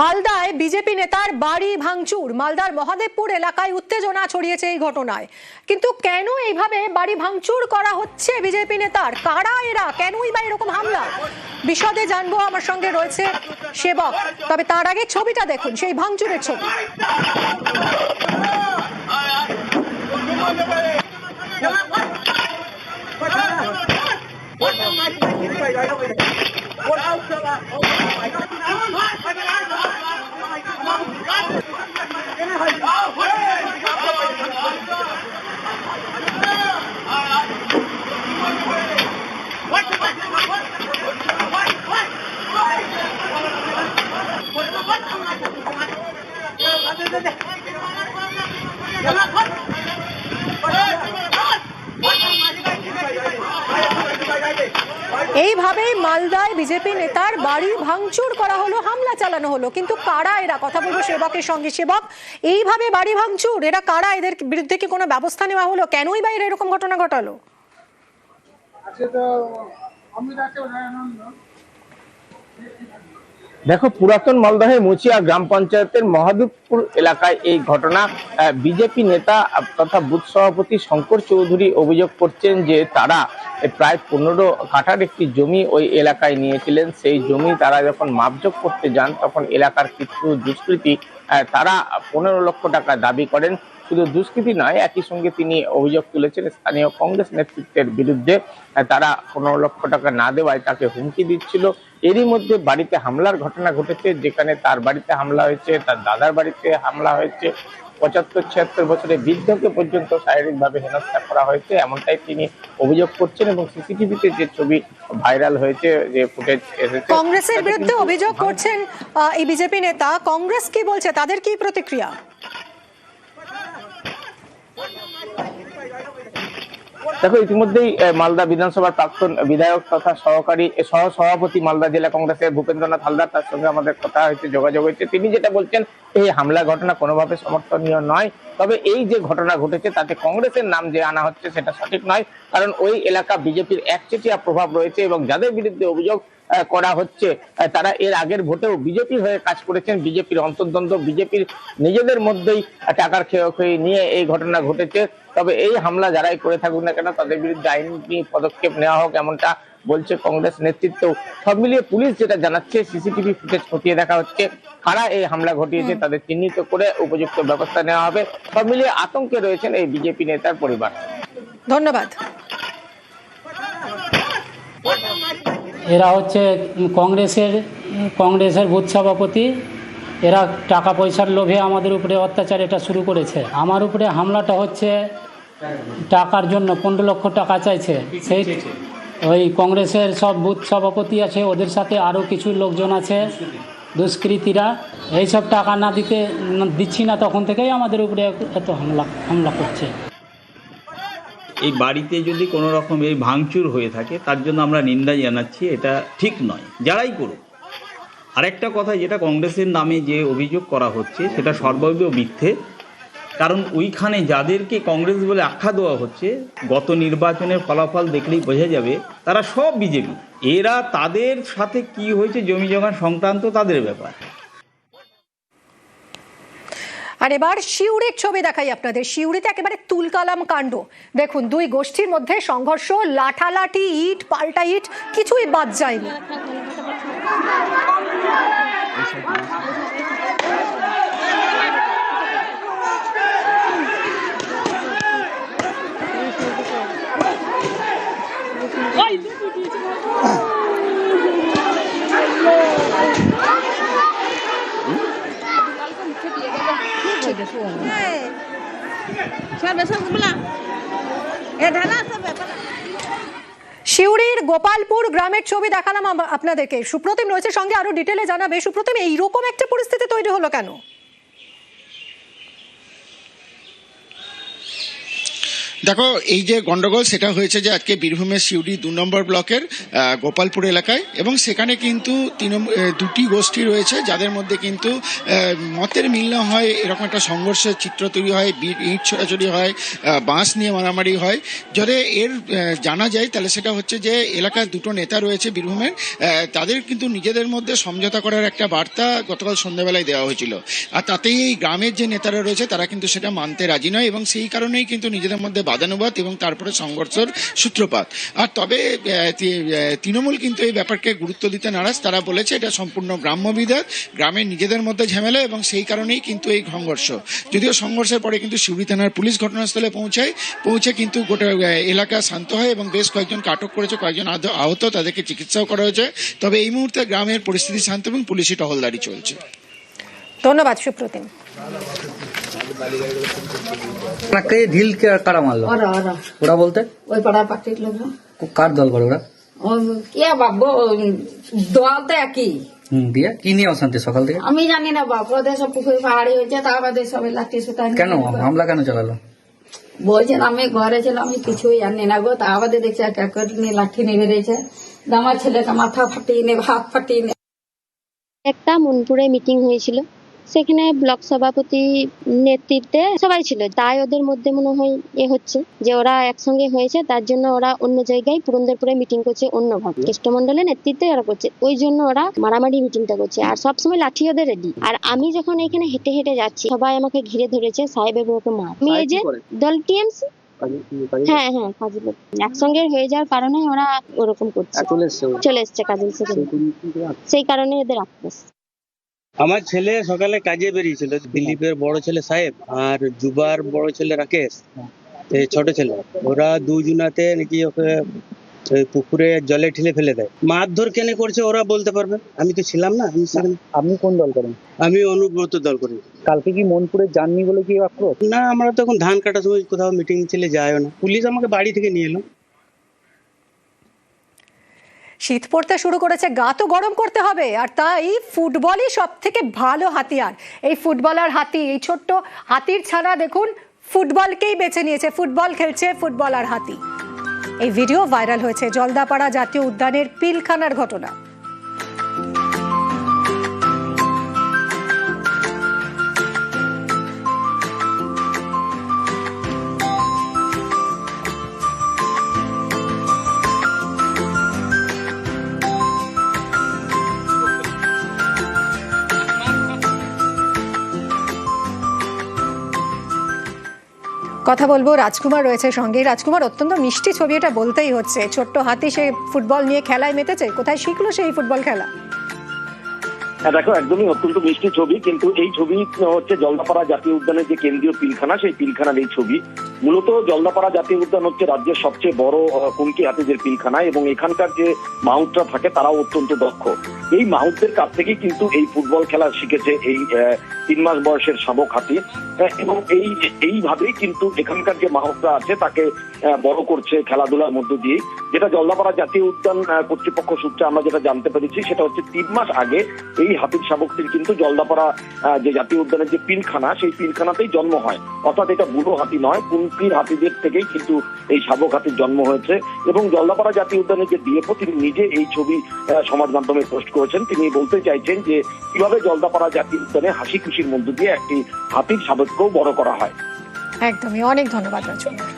মালদায় বিজেপি নেতার বাড়ি ভাঙচুর। মালদার মহাদেবপুর এলাকায় উত্তেজনা ছড়িয়েছে এই ঘটনায়। কিন্তু কেন এইভাবে বাড়ি ভাঙচুর করা হচ্ছে বিজেপি নেতার? কারা এরা? কেনই বা এরকম হামলা? বিশদে জানব আমার সঙ্গে রয়েছে সেবক। তবে তার আগে ছবিটা দেখুন, সেই ভাঙচুরের ছবি। ¡Vamos! এইভাবেই মালদায় বিজেপি নেতার বাড়ি ভাঙচুর করা হলো, হামলা চালানো হলো। কিন্তু কারা এরা? কথা বলব সেবকের সঙ্গে। সেবক, এইভাবে বাড়ি ভাঙচুর? এরা কারা? এদের বিরুদ্ধে কি কোনো ব্যবস্থা নেওয়া হলো? কেনই বা এরা এরকম ঘটনা ঘটালো? তো আমি তাকে আনন্দ দেখো, পুরাতন মালদহের মুচিয়া গ্রাম পঞ্চায়েতের মহাদেবপুর এলাকায় এই ঘটনা বিজেপি নেতা তথা বুথ সভাপতি শঙ্কর চৌধুরী অভিযোগ করছেন যে তারা প্রায় পনেরো কাঠার একটি জমি ওই এলাকায় নিয়েছিলেন। সেই জমি তারা যখন মাপযোগ করতে যান, তখন এলাকার কিছু দুষ্কৃতি তারা পনেরো লক্ষ টাকা দাবি করেন। শুধু দুষ্কৃতী নয়, একই সঙ্গে তিনি অভিযোগ তুলেছেন, স্থানীয় কংগ্রেস নেতৃত্বের বিরুদ্ধে তারা পনেরো লক্ষ টাকা না দেওয়ায় তাকে হুমকি দিচ্ছিল। এরই মধ্যে বাড়িতে হামলার ঘটনা ঘটেছে যেখানে তার বাড়িতে হামলা হয়েছে তার দাদার বাড়িতে হামলা হয়েছে। পঁচাত্তর ছিয়াত্তর বছরের বৃদ্ধকে পর্যন্ত শারীরিকভাবে হেনস্থা করা হয়েছে এমনটাই তিনি অভিযোগ করছেন এবং সিসিটিভিতে যে ছবি ভাইরাল হয়েছে যে ফুটেজ এসেছে কংগ্রেসের বিরুদ্ধে অভিযোগ করছেন এই বিজেপি নেতা। কংগ্রেস কি বলছে? তাদের কি প্রতিক্রিয়া? দেখো, ইতিমধ্যেই মালদা বিধানসভার প্রাক্তন বিধায়ক তথা সহকারী সহ সভাপতি মালদা জেলা কংগ্রেসের ভূপেন্দ্রনাথ হালদার, তার সঙ্গে আমাদের কথা হয়েছে, যোগাযোগ হয়েছে। তিনি যেটা বলছেন, এই হামলা ঘটনা কোনোভাবে সমর্থনীয় নয়। তবে এই যে ঘটনা ঘটেছে, তাতে কংগ্রেসের নাম যে আনা হচ্ছে, সেটা সঠিক নয়। কারণ ওই এলাকা বিজেপির একচেটিয়া প্রভাব রয়েছে এবং যাদের বিরুদ্ধে অভিযোগ করা হচ্ছে। তারা এর আগের ভোটেও বিজেপির হয়ে কাজ করেছেন। বিজেপির অন্তর্দ্বন্দ্ব বিজেপির নিজেদের মধ্যেই টাকার খেয়ে নিয়ে এই ঘটনা ঘটেছে। তবে এই হামলা যারাই করে থাকুক না কেন তাদের বিরুদ্ধে আইনি পদক্ষেপ নেওয়া হোক এমনটা বলছে কংগ্রেস নেতৃত্ব। সব মিলিয়ে পুলিশ যেটা জানাচ্ছে সিসিটিভি ফুটেজ খতিয়ে দেখা হচ্ছে। কারা এই হামলা ঘটিয়েছে তাদের চিহ্নিত করে উপযুক্ত ব্যবস্থা নেওয়া হবে। সব মিলিয়ে আতঙ্কে রয়েছেন এই বিজেপি নেতার পরিবার। ধন্যবাদ। এরা হচ্ছে কংগ্রেসের কংগ্রেসের বুথ সভাপতি। এরা টাকা পয়সার লোভে আমাদের উপরে অত্যাচার এটা শুরু করেছে। আমার উপরে হামলাটা হচ্ছে টাকার জন্য, পনেরো লক্ষ টাকা চাইছে। সেই ওই কংগ্রেসের সব বুথ সভাপতি আছে, ওদের সাথে আরও কিছু লোকজন আছে, দুষ্কৃতীরা। এইসব টাকা না দিতে, দিচ্ছি না তখন থেকেই আমাদের উপরে এত হামলা হামলা করছে। এই বাড়িতে যদি কোনো রকম এই ভাঙচুর হয়ে থাকে, তার জন্য আমরা নিন্দা জানাচ্ছি, এটা ঠিক নয়, যারাই করুক। আরেকটা কথা, যেটা কংগ্রেসের নামে যে অভিযোগ করা হচ্ছে, সেটা সর্বৈব মিথ্যে। কারণ ওইখানে যাদেরকে কংগ্রেস বলে আখ্যা দেওয়া হচ্ছে, গত নির্বাচনের ফলাফল দেখলেই বোঝা যাবে, তারা সব বিজেপি। এরা তাদের সাথে কি হয়েছে, জমি জমা সংক্রান্ত তাদের ব্যাপার। আর এবার শিউরির ছবি দেখাই আপনাদের। শিউরিতে একেবারে তুলকালাম কাণ্ড। দেখুন, দুই গোষ্ঠীর মধ্যে সংঘর্ষ, লাঠালাঠি, ইট, পাল্টা ইট, কিছুই বাদ যায়নি। শিউরির গোপালপুর গ্রামের ছবি দেখালাম আপনাদেরকে। সুপ্রতিম রয়েছে, সঙ্গে আরও ডিটেলে জানাবে। সুপ্রতিম, এইরকম একটা পরিস্থিতি তৈরি হলো কেন? দেখো এই যে গন্ডগোল সেটা হয়েছে যে আজকে বীরভূমের সিউড়ি দু নম্বর ব্লকের গোপালপুর এলাকায়। এবং সেখানে কিন্তু আহ, দুটি গোষ্ঠী রয়েছে যাদের মধ্যে কিন্তু মতের মিল না হয় এরকম একটা সংঘর্ষের চিত্র তৈরি হয় ইট ছোড়াছড়ি হয় বাঁশ নিয়ে মারামারি হয়। যদি এর জানা যায় তাহলে সেটা হচ্ছে যে এলাকার দুটো নেতা রয়েছে বীরভূমের তাদের কিন্তু নিজেদের মধ্যে সমঝোতা করার একটা বার্তা গতকাল সন্ধ্যাবেলায় দেওয়া হয়েছিল। আর তাতেই এই গ্রামের যে নেতারা রয়েছে তারা কিন্তু সেটা মানতে রাজি নয় এবং সেই কারণেই কিন্তু নিজেদের মধ্যে বাদানুবাদ এবং তারপরে সংঘর্ষের সূত্রপাত। আর তবে তৃণমূল কিন্তু এই ব্যাপারকে গুরুত্ব দিতে নারাজ। তারা বলেছে, এটা সম্পূর্ণ গ্রাম্য বিধাত গ্রামের নিজেদের মধ্যে ঝামেলা এবং সেই কারণেই কিন্তু এই সংঘর্ষ। যদিও সংঘর্ষের পরে কিন্তু শিউড়ি থানার পুলিশ ঘটনাস্থলে পৌঁছায়, পৌঁছে কিন্তু গোটা এলাকা শান্ত হয় এবং বেশ কয়েকজনকে আটক করেছে, কয়েকজন আহত, তাদেরকে চিকিৎসাও করা হয়েছে। তবে এই মুহূর্তে গ্রামের পরিস্থিতি শান্ত এবং পুলিশি টহলদারি চলছে। ধন্যবাদ, সুপ্রতিম। ঢিল কারা মারলো? ওরা বলতে? ওই পাড়ার পার্টির লোক কার দল করে ওরা? কে বাবু দল তো একই। দিয়ে কি নিয়ে অশান্তি সকাল থেকে? আমি জানি না বাপ ওদের সব পুকুর পাহাড়ি হয়েছে তার বাদে সবাই লাঠি সুতা কেন? হামলা কেন চালালো? বলছেন আমি ঘরে ছিলাম আমি কিছুই জানি না গো তা বাদে দেখছি এক এক করে নিয়ে লাঠি নিয়ে বেরিয়েছে। আমার ছেলেটা মাথা ফাটিয়ে নে হাত ফাটিয়ে নে। একটা মনপুরে মিটিং হয়েছিল। সেখানে ব্লক সভাপতি নেতৃত্বে সবাই ছিল। তাই ওদের মধ্যে মনে হয় এ হচ্ছে যে ওরা একসঙ্গে হয়েছে তার জন্য ওরা অন্য জায়গায় পুরন্দরপুরে মিটিং করছে অন্যভাবে কেষ্টমন্ডলের নেতৃত্বে ওরা করছে ওই জন্য ওরা মারামারি মিটিংটা করছে। আর সবসময় লাঠি ওদের রেডি আর আমি যখন এখানে হেঁটে হেঁটে যাচ্ছি সবাই আমাকে ঘিরে ধরেছে সাহেবের ওকে মার। আমি এই যে দল টিএমসি? হ্যাঁ হ্যাঁ কাজী একসঙ্গে হয়ে যাওয়ার কারণে ওরা ওরকম করছে। চলে এসছে ওরা। চলে এসছে কাজল সেখানে। সেই কারণে এদের আক্রোশ। আমার ছেলে সকালে কাজে বেরিয়েছিল দিলীপের বড় ছেলে সাহেব আর জুবার বড় ছেলে রাকেশ এই ছোট ছেলে। ওরা দুজনাতে নাকি ওকে পুকুরে জলে ঠেলে ফেলে দেয়। মারধর কেন করছে ওরা বলতে পারবে? আমি তো ছিলাম না আমি সেখানে আপনি কোন দল করেন? আমি অনুব্রত দল করি। কালকে কি মনপুরে যাননি বলে কি আক্রোশ? না আমরা তো এখন ধান কাটার সময় কোথাও মিটিং ছেলে যায়ও না। পুলিশ আমাকে বাড়ি থেকে নিয়ে এলো। শীত পড়তে শুরু করেছে, গা তো গরম করতে হবে। আর তাই ফুটবলই সব থেকে ভালো হাতিয়ার। এই ফুটবলার হাতি, এই ছোট্ট হাতির ছানা দেখুন, ফুটবলকেই বেছে নিয়েছে, ফুটবল খেলছে ফুটবলার হাতি। এই ভিডিও ভাইরাল হয়েছে জলদাপাড়া জাতীয় উদ্যানের পিলখানার ঘটনা। কথা বলব। রাজকুমার রয়েছে সঙ্গে। রাজকুমার, অত্যন্ত মিষ্টি ছবি এটা বলতেই হচ্ছে। ছোট্ট হাতি সে ফুটবল নিয়ে খেলায় মেতেছে। কোথায় শিখলো সেই ফুটবল খেলা? হ্যাঁ দেখো, একদমই অত্যন্ত মিষ্টি ছবি। কিন্তু এই ছবি হচ্ছে জলদাপাড়া জাতীয় উদ্যানের যে কেন্দ্রীয় পিলখানা, সেই পিলখানার এই ছবি। মূলত জলদাপাড়া জাতীয় উদ্যান হচ্ছে রাজ্যের সবচেয়ে বড় কুমকি হাতিদের পিলখানা এবং এখানকার যে মাউন্টরা থাকে তারাও অত্যন্ত দক্ষ। এই মাউন্টদের কাছ থেকেই কিন্তু এই ফুটবল খেলা শিখেছে এই তিন মাস বয়সের শাবক হাতি। এবং এই এইভাবেই কিন্তু এখানকার যে মাউন্টরা আছে তাকে বড় করছে খেলাধুলার মধ্য দিয়ে যেটা জলদাপাড়া জাতীয় উদ্যান কর্তৃপক্ষ সূত্রে আমরা যেটা জানতে পেরেছি সেটা হচ্ছে তিন মাস আগে এই হাতির শাবকটির কিন্তু জলদাপাড়া যে জাতীয় উদ্যানের যে পিলখানা, সেই পিলখানাতেই জন্ম হয়। অর্থাৎ এটা বুড়ো হাতি নয় কুনপির হাতিদের থেকেই কিন্তু এই শাবক হাতির জন্ম হয়েছে এবং জলদাপাড়া জাতীয় উদ্যানের যে ডিএফও তিনি নিজে এই ছবি সমাজ মাধ্যমে পোস্ট করেছেন, তিনি বলতে চাইছেন যে কীভাবে জলদাপাড়া জাতীয় উদ্যানে হাসি খুশির মধ্য দিয়ে একটি হাতির শাবককেও বড় করা হয়। একদমই, অনেক ধন্যবাদ রাজকুমার